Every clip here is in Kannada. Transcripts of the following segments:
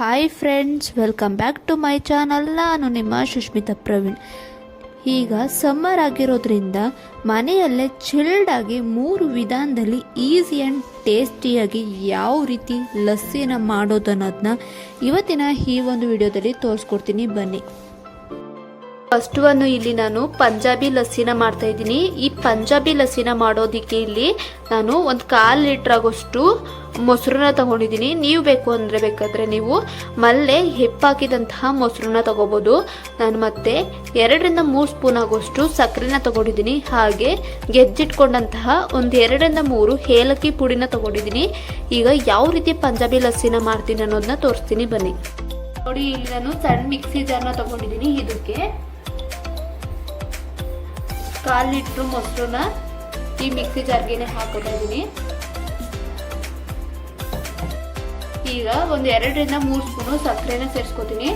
Hi friends welcome back to my channel ನಾನು ನಿಮ್ಮ ಸುಷ್ಮಿತಾ ಪ್ರವೀಣ್. ಈಗ ಸಮ್ಮರ್ ಆಗಿರೋದ್ರಿಂದ ಮನೆಯಲ್ಲೇ ಚಿಲ್ಡ್ ಆಗಿ ಮೂರು ವಿಧಾನದಲ್ಲಿ ಈಸಿ ಆ್ಯಂಡ್ ಟೇಸ್ಟಿಯಾಗಿ ಯಾವ ರೀತಿ ಲಸ್ಸಿನ ಮಾಡೋದು ಅನ್ನೋದನ್ನ ಇವತ್ತಿನ ಈ ಒಂದು ವಿಡಿಯೋದಲ್ಲಿ ತೋರಿಸ್ಕೊಡ್ತೀನಿ. ಬನ್ನಿ. ಫಸ್ಟ್ ಒನ್ ಇಲ್ಲಿ ನಾನು ಪಂಜಾಬಿ ಲಸ್ಸಿನ ಮಾಡ್ತಾ ಇದ್ದೀನಿ. ಈ ಪಂಜಾಬಿ ಲಸ್ಸಿನ ಮಾಡೋದಕ್ಕೆ ಇಲ್ಲಿ ನಾನು ಒಂದು ಕಾಲು ಲೀಟ್ರ್ ಆಗೋಷ್ಟು ಮೊಸರನ್ನ ತಗೊಂಡಿದ್ದೀನಿ. ನೀವು ಬೇಕು ಅಂದರೆ ಬೇಕಾದರೆ ನೀವು ಮಲ್ಲೆ ಹೆಪ್ಪಾಕಿದಂತಹ ಮೊಸರನ್ನ ತಗೋಬೋದು. ನಾನು ಮತ್ತೆ ಎರಡರಿಂದ ಮೂರು ಸ್ಪೂನ್ ಆಗೋಷ್ಟು ಸಕ್ಕರೆನ ತಗೊಂಡಿದ್ದೀನಿ. ಹಾಗೆ ಗೆಜ್ಜಿಟ್ಕೊಂಡಂತಹ ಒಂದು ಎರಡರಿಂದ ಮೂರು ಏಲಕ್ಕಿ ಪುಡಿನ ತಗೊಂಡಿದ್ದೀನಿ. ಈಗ ಯಾವ ರೀತಿ ಪಂಜಾಬಿ ಲಸ್ಸಿನ ಮಾಡ್ತೀನಿ ಅನ್ನೋದನ್ನ ತೋರಿಸ್ತೀನಿ ಬನ್ನಿ. ನೋಡಿ, ಇಲ್ಲಿ ನಾನು ಸಣ್ಣ ಮಿಕ್ಸಿ ಜಾರ್ನ ತಗೊಂಡಿದ್ದೀನಿ. ಇದಕ್ಕೆ ಕಾಲು ಲೀಟ್ರ್ ಮೊಸರನ್ನ. ಈ ಮಿಕ್ಸಿ ಜಾರ್ಗೆನೆ ಹಾಕೋತಾ ಇದ್ದೀನಿ. ಈಗ ಒಂದು ಎರಡರಿಂದ ಮೂರು ಸ್ಪೂನು ಸಕ್ಕರೆನ ಸೇರಿಸ್ಕೋತೀನಿ.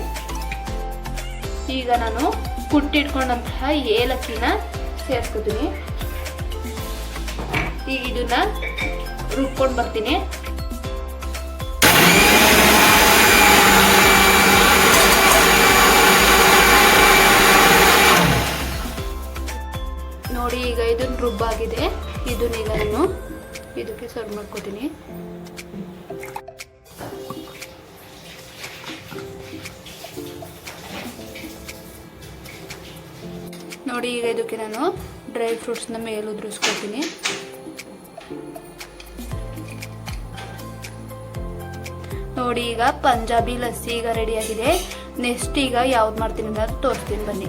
ಈಗ ನಾನು ಕುಟ್ಟಿಟ್ಕೊಂಡಂತಹ ಏಲಕ್ಕಿನ ಸೇರಿಸ್ಕೋತೀನಿ. ಈಗ ಇದನ್ನ ರುಬ್ಕೊಂಡು ಬರ್ತೀನಿ. ಇದನ್ನ ಈಗ ನಾನು ಇದಕ್ಕೆ ಸರ್ವ್ ಮಾಡ್ಕೋತೀನಿ. ನೋಡಿ, ಈಗ ಇದಕ್ಕೆ ನಾನು ಡ್ರೈ ಫ್ರೂಟ್ಸ್ನ ಮೇಲೆ ಉದುರಿಸ್ಕೊತೀನಿ. ನೋಡಿ, ಈಗ ಪಂಜಾಬಿ ಲಸ್ಸಿ ಈಗ ರೆಡಿಯಾಗಿದೆ ನೆಕ್ಸ್ಟ್ ಈಗ ಯಾವ್ದು ಮಾಡ್ತೀನಿ ಅಂತ ತೋರಿಸ್ತೀನಿ, ಬನ್ನಿ.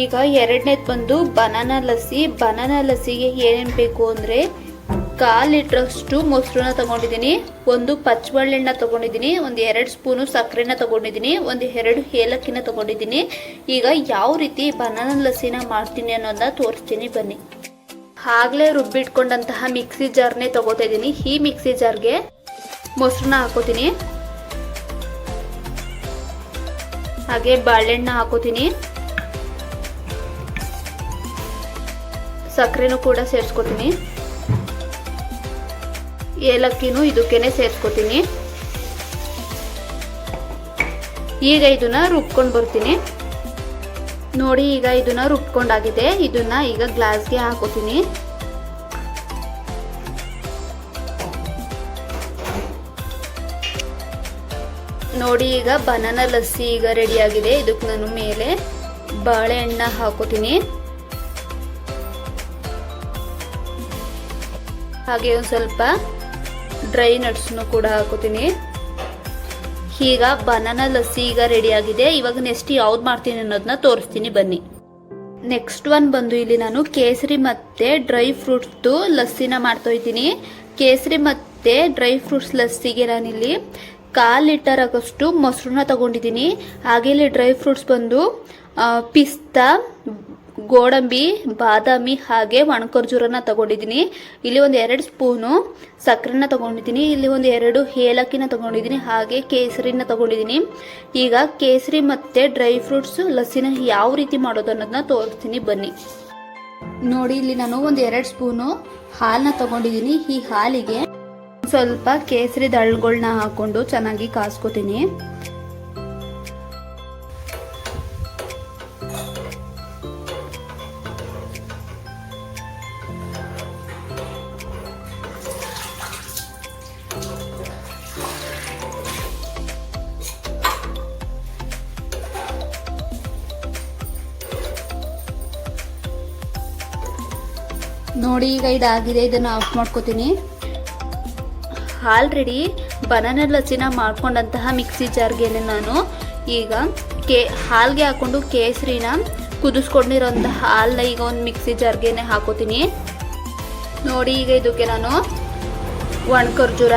ಈಗ ಎರಡನೇದು ಬಂದು ಬನಾನಾ ಲಸ್ಸಿ. ಬನಾನಾ ಲಸ್ಸಿಗೆ ಏನೇನು ಬೇಕು ಅಂದರೆ ಕಾಲು ಲೀಟ್ರಷ್ಟು ಮೊಸರನ್ನ ತಗೊಂಡಿದ್ದೀನಿ. ಒಂದು ಪಚ್ಚಬಳ್ಳೆಣ್ಣ ತಗೊಂಡಿದ್ದೀನಿ. ಒಂದು ಎರಡು ಸ್ಪೂನು ಸಕ್ಕರೆನ ತಗೊಂಡಿದ್ದೀನಿ. ಒಂದು ಎರಡು ಏಲಕ್ಕಿನ ತಗೊಂಡಿದ್ದೀನಿ. ಈಗ ಯಾವ ರೀತಿ ಬನಾನಾ ಲಸ್ಸಿನ ಮಾಡ್ತೀನಿ ಅನ್ನೋದನ್ನ ತೋರಿಸ್ತೀನಿ ಬನ್ನಿ. ಆಗಲೇ ರುಬ್ಬಿಟ್ಕೊಂಡಂತಹ ಮಿಕ್ಸಿ ಜಾರ್ನೇ ತೊಗೋತಾ ಇದ್ದೀನಿ. ಈ ಮಿಕ್ಸಿ ಜಾರ್ಗೆ ಮೊಸರನ್ನ ಹಾಕೋತೀನಿ. ಹಾಗೆ ಬಾಳೆಹಣ್ಣ ಹಾಕೋತೀನಿ. ಸಕ್ಕರೆನೂ ಕೂಡ ಸೇರಿಸ್ಕೊತೀನಿ. ಏಲಕ್ಕಿನೂ ಇದಕ್ಕೇನೆ ಸೇರಿಸ್ಕೊತೀನಿ. ಈಗ ಇದನ್ನ ರುಬ್ಕೊಂಡು ಬರ್ತೀನಿ. ನೋಡಿ, ಈಗ ಇದನ್ನ ರುಬ್ಕೊಂಡಾಗಿದೆ. ಇದನ್ನ ಈಗ ಗ್ಲಾಸ್ಗೆ ಹಾಕೋತೀನಿ. ನೋಡಿ, ಈಗ ಬನಾನಾ ಲಸ್ಸಿ ಈಗ ರೆಡಿಯಾಗಿದೆ ಇದಕ್ಕೆ ನಾನು ಮೇಲೆ ಬಾಳೆಹಣ್ಣ ಹಾಕೋತೀನಿ. ಹಾಗೆ ಒಂದು ಸ್ವಲ್ಪ ಡ್ರೈ ನಟ್ಸ್ನು ಕೂಡ ಹಾಕೋತೀನಿ. ಈಗ ಬನಾನಾ ಲಸ್ಸಿ ಈಗ ರೆಡಿಯಾಗಿದೆ ಇವಾಗ ನೆಕ್ಸ್ಟ್ ಯಾವ್ದು ಮಾಡ್ತೀನಿ ಅನ್ನೋದನ್ನ ತೋರಿಸ್ತೀನಿ ಬನ್ನಿ. ನೆಕ್ಸ್ಟ್ ಒನ್ ಬಂದು ಇಲ್ಲಿ ನಾನು ಕೇಸರಿ ಮತ್ತೆ ಡ್ರೈ ಫ್ರೂಟ್ಸ್ದು ಲಸ್ಸಿನ ಮಾಡ್ತಾ ಇದ್ದೀನಿ. ಕೇಸರಿ ಮತ್ತೆ ಡ್ರೈ ಫ್ರೂಟ್ಸ್ ಲಸ್ಸಿಗೆ ನಾನಿಲ್ಲಿ ಕಾಲು ಲೀಟರ್ ಆಗೋಷ್ಟು ಮೊಸರನ್ನ ತಗೊಂಡಿದ್ದೀನಿ. ಹಾಗೆ ಇಲ್ಲಿ ಡ್ರೈ ಫ್ರೂಟ್ಸ್ ಬಂದು ಪಿಸ್ತಾ ಗೋಡಂಬಿ, ಬಾದಾಮಿ ಹಾಗೆ ಒಣಖರ್ಜೂರನ ತಗೊಂಡಿದ್ದೀನಿ. ಇಲ್ಲಿ ಒಂದು ಎರಡು ಸ್ಪೂನು ಸಕ್ಕರೆನ ತಗೊಂಡಿದ್ದೀನಿ. ಇಲ್ಲಿ ಒಂದು ಎರಡು ಏಲಕ್ಕಿನ ತಗೊಂಡಿದ್ದೀನಿ. ಹಾಗೆ ಕೇಸರಿನ ತಗೊಂಡಿದ್ದೀನಿ. ಈಗ ಕೇಸರಿ ಮತ್ತು ಡ್ರೈ ಫ್ರೂಟ್ಸ್ ಲಸ್ಸಿನ ಯಾವ ರೀತಿ ಮಾಡೋದು ಅನ್ನೋದನ್ನ ತೋರಿಸ್ತೀನಿ. ಬನ್ನಿ. ನೋಡಿ, ಇಲ್ಲಿ ನಾನು ಒಂದು ಎರಡು ಸ್ಪೂನು ಹಾಲನ್ನ ತಗೊಂಡಿದ್ದೀನಿ. ಈ ಹಾಲಿಗೆ ಸ್ವಲ್ಪ ಕೇಸರಿ ದಳ್ಗಳನ್ನ ಹಾಕೊಂಡು ಚೆನ್ನಾಗಿ ಕಾಸ್ಕೊತೀನಿ. ನೋಡಿ, ಈಗ ಇದಾಗಿದೆ. ಇದನ್ನು ಆಫ್ ಮಾಡ್ಕೋತೀನಿ. ಆಲ್ರೆಡಿ ಬನಾನ ಲಸಿನ ಮಾಡ್ಕೊಂಡಂತಹ ಮಿಕ್ಸಿ ಜಾರ್ಗೆ ನಾನು. ಈಗ ಕೇ, ಹಾಲ್ಗೆ ಹಾಕೊಂಡು ಕೇಸರಿನ ಕುದಿಸ್ಕೊಂಡಿರೋಂತಹ ಹಾಲನ್ನ ಈಗ ಒಂದು ಮಿಕ್ಸಿ ಜಾರ್ಗೆ ಹಾಕೋತೀನಿ. ನೋಡಿ, ಈಗ ಇದಕ್ಕೆ ನಾನು ಒಣ ಖರ್ಜೂರ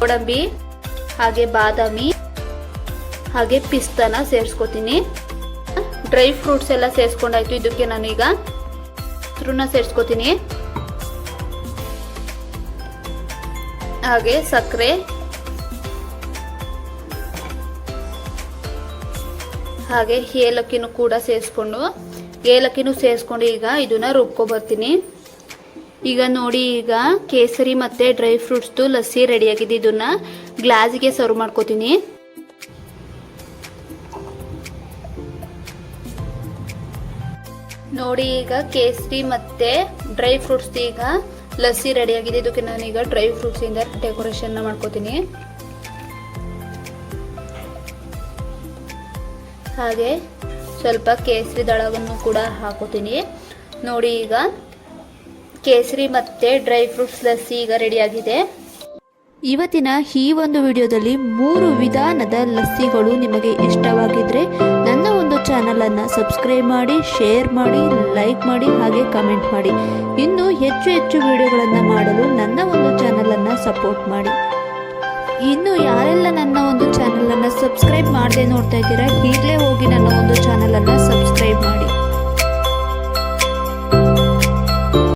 ಗೋಡಂಬಿ, ಹಾಗೆ ಬಾದಾಮಿ, ಹಾಗೆ ಪಿಸ್ತಾನ ಸೇರಿಸ್ಕೋತೀನಿ. ಡ್ರೈ ಫ್ರೂಟ್ಸ್ ಎಲ್ಲ ಸೇರಿಸ್ಕೊಂಡಾಯ್ತು. ಇದಕ್ಕೆ ನಾನೀಗ ಮೊಸರನ್ನ ಸೇರಿಸ್ಕೊತೀನಿ. ಹಾಗೆ ಸಕ್ಕರೆ. ಹಾಗೆ ಏಲಕ್ಕಿನೂ ಕೂಡ ಸೇರಿಸ್ಕೊಂಡು, ಏಲಕ್ಕಿನೂ ಸೇರಿಸ್ಕೊಂಡು ಈಗ ಇದನ್ನ ರುಬ್ಕೊಬರ್ತೀನಿ ಈಗ ನೋಡಿ ಈಗ ಕೇಸರಿ ಮತ್ತು ಡ್ರೈ ಫ್ರೂಟ್ಸ್ದು ಲಸ್ಸಿ ರೆಡಿಯಾಗಿದೆ ಇದನ್ನ ಗ್ಲಾಸಿಗೆ ಸರ್ವ್ ಮಾಡ್ಕೋತೀನಿ. ನೋಡಿ, ಈಗ ಕೇಸರಿ ಮತ್ತೆ ಡ್ರೈ ಫ್ರೂಟ್ಸ್ ಈಗ ಲಸ್ಸಿ ರೆಡಿ ಆಗಿದೆ. ಇದಕ್ಕೆ ಈಗ ಡ್ರೈ ಫ್ರೂಟ್ಸ್ ಇಂದ ಡೆಕೋರೇಷನ್ ಮಾಡ್ಕೋತೀನಿ. ಹಾಗೆ ಸ್ವಲ್ಪ ಕೇಸರಿ ದಳವನ್ನು ಕೂಡ ಹಾಕೋತೀನಿ. ನೋಡಿ, ಈಗ ಕೇಸರಿ ಮತ್ತೆ ಡ್ರೈ ಫ್ರೂಟ್ಸ್ ಲಸ್ಸಿ ಈಗ ರೆಡಿಯಾಗಿದೆ ಇವತ್ತಿನ ಈ ಒಂದು ವಿಡಿಯೋದಲ್ಲಿ ಮೂರು ವಿಧಾನದ ಲಸ್ಸಿಗಳು ನಿಮಗೆ ಇಷ್ಟವಾಗಿದ್ರೆ ಚಾನಲನ್ನು ಸಬ್ಸ್ಕ್ರೈಬ್ ಮಾಡಿ ಶೇರ್ ಮಾಡಿ ಲೈಕ್ ಮಾಡಿ, ಹಾಗೆ ಕಮೆಂಟ್ ಮಾಡಿ. ಇನ್ನೂ ಹೆಚ್ಚು ಹೆಚ್ಚು ವಿಡಿಯೋಗಳನ್ನು ಮಾಡಲು ನನ್ನ ಒಂದು ಚಾನಲನ್ನು ಸಪೋರ್ಟ್ ಮಾಡಿ. ಇನ್ನು ಯಾರೆಲ್ಲ ನನ್ನ ಒಂದು ಚಾನಲನ್ನು ಸಬ್ಸ್ಕ್ರೈಬ್ ಮಾಡದೆ ನೋಡ್ತಾ ಇದ್ದೀರಾ, ಈಗಲೇ ಹೋಗಿ ನನ್ನ ಒಂದು ಚಾನಲನ್ನು ಸಬ್ಸ್ಕ್ರೈಬ್ ಮಾಡಿ.